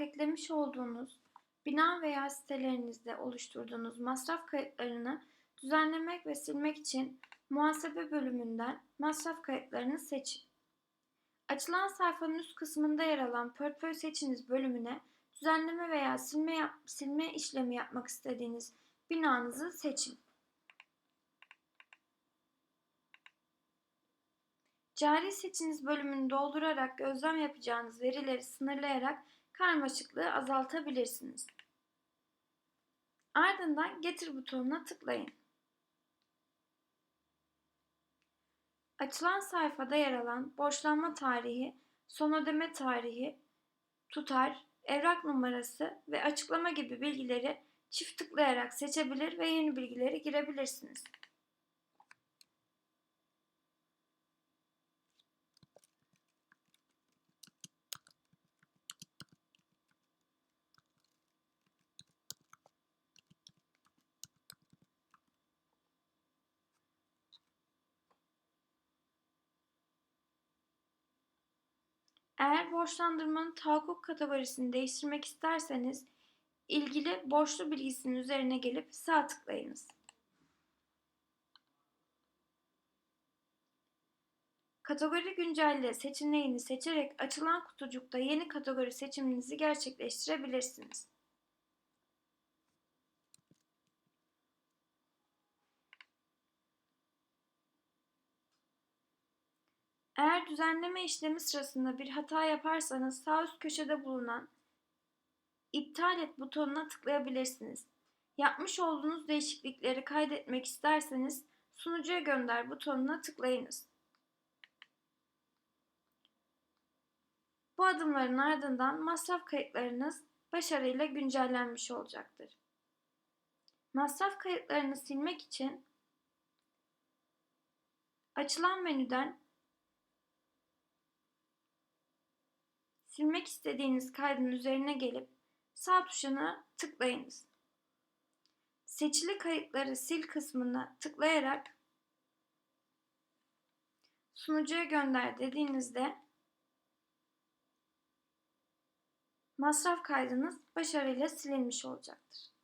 eklemiş olduğunuz bina veya sitelerinizde oluşturduğunuz masraf kayıtlarını düzenlemek ve silmek için muhasebe bölümünden masraf kayıtlarını seçin. Açılan sayfanın üst kısmında yer alan portföy seçiniz bölümüne düzenleme veya silme, yap- silme işlemi yapmak istediğiniz binanızı seçin. Cari seçiniz bölümünü doldurarak gözlem yapacağınız verileri sınırlayarak karmaşıklığı azaltabilirsiniz. Ardından Getir butonuna tıklayın. Açılan sayfada yer alan borçlanma tarihi, son ödeme tarihi, tutar, evrak numarası ve açıklama gibi bilgileri çift tıklayarak seçebilir ve yeni bilgileri girebilirsiniz. Eğer borçlandırmanın tahakkuk kategorisini değiştirmek isterseniz ilgili borçlu bilgisinin üzerine gelip sağ tıklayınız. Kategori güncelle seçeneğini seçerek açılan kutucukta yeni kategori seçiminizi gerçekleştirebilirsiniz. Eğer düzenleme işlemi sırasında bir hata yaparsanız sağ üst köşede bulunan İptal et butonuna tıklayabilirsiniz. Yapmış olduğunuz değişiklikleri kaydetmek isterseniz sunucuya gönder butonuna tıklayınız. Bu adımların ardından masraf kayıtlarınız başarıyla güncellenmiş olacaktır. Masraf kayıtlarını silmek için açılan menüden silmek istediğiniz kaydın üzerine gelip sağ tuşuna tıklayınız. Seçili kayıtları sil kısmına tıklayarak sunucuya gönder dediğinizde masraf kaydınız başarıyla silinmiş olacaktır.